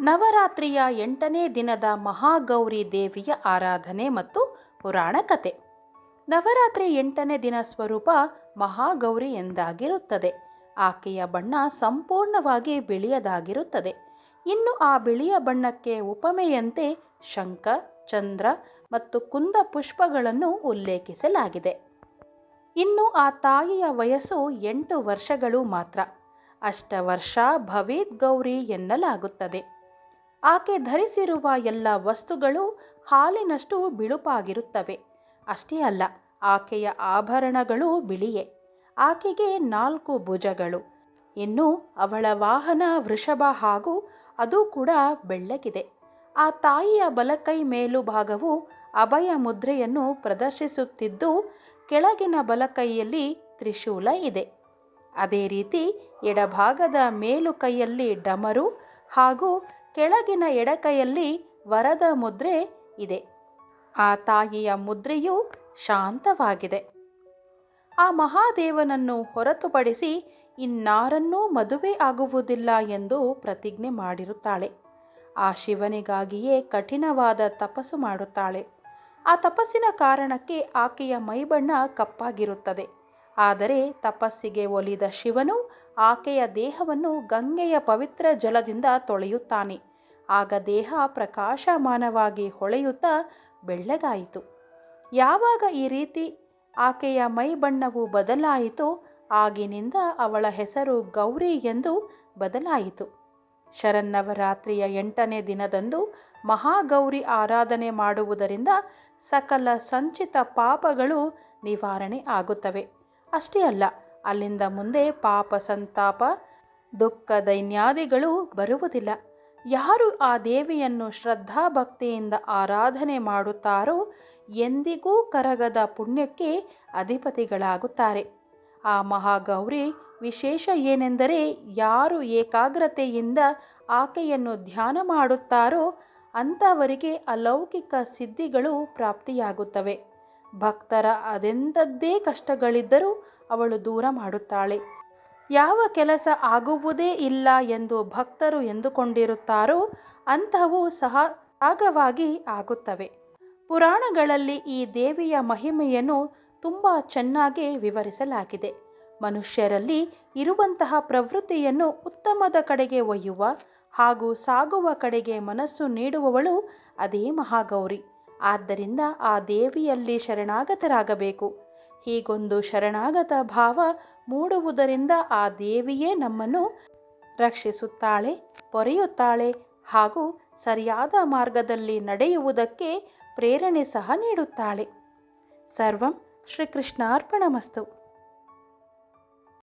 ನವರಾತ್ರಿಯ ಎಂಟನೇ ದಿನದ ಮಹಾಗೌರಿ ದೇವಿಯ ಆರಾಧನೆ ಮತ್ತು ಪುರಾಣ ಕತೆ. ನವರಾತ್ರಿ ಎಂಟನೇ ದಿನ ಸ್ವರೂಪ ಮಹಾಗೌರಿ ಎಂದಾಗಿರುತ್ತದೆ. ಆಕೆಯ ಬಣ್ಣ ಸಂಪೂರ್ಣವಾಗಿ ಬಿಳಿಯದಾಗಿರುತ್ತದೆ. ಇನ್ನು ಆ ಬಿಳಿಯ ಬಣ್ಣಕ್ಕೆ ಉಪಮೆಯಂತೆ ಶಂಖ, ಚಂದ್ರ ಮತ್ತು ಕುಂದ ಪುಷ್ಪಗಳನ್ನು ಉಲ್ಲೇಖಿಸಲಾಗಿದೆ. ಇನ್ನು ಆ ತಾಯಿಯ ವಯಸ್ಸು ಎಂಟು ವರ್ಷಗಳು ಮಾತ್ರ. ಅಷ್ಟವರ್ಷ ಭವೇದ್ ಗೌರಿ ಎನ್ನಲಾಗುತ್ತದೆ. ಆಕೆ ಧರಿಸಿರುವ ಎಲ್ಲ ವಸ್ತುಗಳು ಹಾಲಿನಷ್ಟು ಬಿಳುಪಾಗಿರುತ್ತವೆ. ಅಷ್ಟೇ ಅಲ್ಲ, ಆಕೆಯ ಆಭರಣಗಳು ಬಿಳಿಯೇ. ಆಕೆಗೆ ನಾಲ್ಕು ಭುಜಗಳು. ಇನ್ನು ಅವಳ ವಾಹನ ವೃಷಭ ಹಾಗೂ ಅದು ಕೂಡ ಬೆಳ್ಳಗಿದೆ. ಆ ತಾಯಿಯ ಬಲಕೈ ಮೇಲು ಭಾಗವು ಅಭಯ ಮುದ್ರೆಯನ್ನು ಪ್ರದರ್ಶಿಸುತ್ತಿದ್ದು, ಕೆಳಗಿನ ಬಲಕೈಯಲ್ಲಿ ತ್ರಿಶೂಲ ಇದೆ. ಅದೇ ರೀತಿ ಎಡಭಾಗದ ಮೇಲು ಕೈಯಲ್ಲಿ ಡಮರು ಹಾಗೂ ಕೆಳಗಿನ ಎಡಕೈಯಲ್ಲಿ ವರದ ಮುದ್ರೆ ಇದೆ. ಆ ತಾಯಿಯ ಮುದ್ರೆಯು ಶಾಂತವಾಗಿದೆ. ಆ ಮಹಾದೇವನನ್ನು ಹೊರತುಪಡಿಸಿ ಇನ್ನಾರನ್ನೂ ಮದುವೆ ಆಗುವುದಿಲ್ಲ ಎಂದು ಪ್ರತಿಜ್ಞೆ ಮಾಡಿರುತ್ತಾಳೆ. ಆ ಶಿವನಿಗಾಗಿಯೇ ಕಠಿಣವಾದ ತಪಸ್ಸು ಮಾಡುತ್ತಾಳೆ. ಆ ತಪಸ್ಸಿನ ಕಾರಣಕ್ಕೆ ಆಕೆಯ ಮೈಬಣ್ಣ ಕಪ್ಪಾಗಿರುತ್ತದೆ. ಆದರೆ ತಪಸ್ಸಿಗೆ ಒಲಿದ ಶಿವನು ಆಕೆಯ ದೇಹವನ್ನು ಗಂಗೆಯ ಪವಿತ್ರ ಜಲದಿಂದ ತೊಳೆಯುತ್ತಾನೆ. ಆಗ ದೇಹ ಪ್ರಕಾಶಮಾನವಾಗಿ ಹೊಳೆಯುತ್ತಾ ಬೆಳ್ಳಗಾಯಿತು. ಯಾವಾಗ ಈ ರೀತಿ ಆಕೆಯ ಮೈಬಣ್ಣವು ಬದಲಾಯಿತೋ ಆಗಿನಿಂದ ಅವಳ ಹೆಸರು ಗೌರಿ ಎಂದು ಬದಲಾಯಿತು. ಶರನ್ನವರಾತ್ರಿಯ ಎಂಟನೇ ದಿನದಂದು ಮಹಾಗೌರಿ ಆರಾಧನೆ ಮಾಡುವುದರಿಂದ ಸಕಲ ಸಂಚಿತ ಪಾಪಗಳು ನಿವಾರಣೆ ಆಗುತ್ತವೆ. ಅಷ್ಟೇ ಅಲ್ಲ, ಅಲ್ಲಿಂದ ಮುಂದೆ ಪಾಪ ಸಂತಾಪ, ದುಃಖ ದೈನ್ಯಾದಿಗಳು ಬರುವುದಿಲ್ಲ. ಯಾರು ಆ ದೇವಿಯನ್ನು ಶ್ರದ್ಧಾಭಕ್ತಿಯಿಂದ ಆರಾಧನೆ ಮಾಡುತ್ತಾರೋ ಎಂದಿಗೂ ಕರಗದ ಪುಣ್ಯಕ್ಕೆ ಅಧಿಪತಿಗಳಾಗುತ್ತಾರೆ. ಆ ಮಹಾಗೌರಿ ವಿಶೇಷ ಏನೆಂದರೆ ಯಾರು ಏಕಾಗ್ರತೆಯಿಂದ ಆಕೆಯನ್ನು ಧ್ಯಾನ ಮಾಡುತ್ತಾರೋ ಅಂಥವರಿಗೆ ಅಲೌಕಿಕ ಸಿದ್ಧಿಗಳು ಪ್ರಾಪ್ತಿಯಾಗುತ್ತವೆ. ಭಕ್ತರ ಅದೆಂಥದ್ದೇ ಕಷ್ಟಗಳಿದ್ದರೂ ಅವಳು ದೂರ ಮಾಡುತ್ತಾಳೆ. ಯಾವ ಕೆಲಸ ಆಗುವುದೇ ಇಲ್ಲ ಎಂದು ಭಕ್ತರು ಎಂದುಕೊಂಡಿರುತ್ತಾರೋ ಅಂಥವು ಸಹ ಆಗವಾಗಿ ಆಗುತ್ತವೆ. ಪುರಾಣಗಳಲ್ಲಿ ಈ ದೇವಿಯ ಮಹಿಮೆಯನ್ನು ತುಂಬ ಚೆನ್ನಾಗಿ ವಿವರಿಸಲಾಗಿದೆ. ಮನುಷ್ಯರಲ್ಲಿ ಇರುವಂತಹ ಪ್ರವೃತ್ತಿಯನ್ನು ಉತ್ತಮದ ಕಡೆಗೆ ಒಯ್ಯುವ ಹಾಗೂ ಸಾಗುವ ಕಡೆಗೆ ಮನಸ್ಸು ನೀಡುವವಳು ಅದೇ ಮಹಾಗೌರಿ. ಆದ್ದರಿಂದ ಆ ದೇವಿಯಲ್ಲಿ ಶರಣಾಗತರಾಗಬೇಕು. ಹೀಗೊಂದು ಶರಣಾಗತ ಭಾವ ಮೂಡುವುದರಿಂದ ಆ ದೇವಿಯೇ ನಮ್ಮನ್ನು ರಕ್ಷಿಸುತ್ತಾಳೆ, ಪೊರೆಯುತ್ತಾಳೆ ಹಾಗೂ ಸರಿಯಾದ ಮಾರ್ಗದಲ್ಲಿ ನಡೆಯುವುದಕ್ಕೆ ಪ್ರೇರಣೆ ಸಹ ನೀಡುತ್ತಾಳೆ. ಸರ್ವಂ ಶ್ರೀಕೃಷ್ಣಾರ್ಪಣಮಸ್ತು.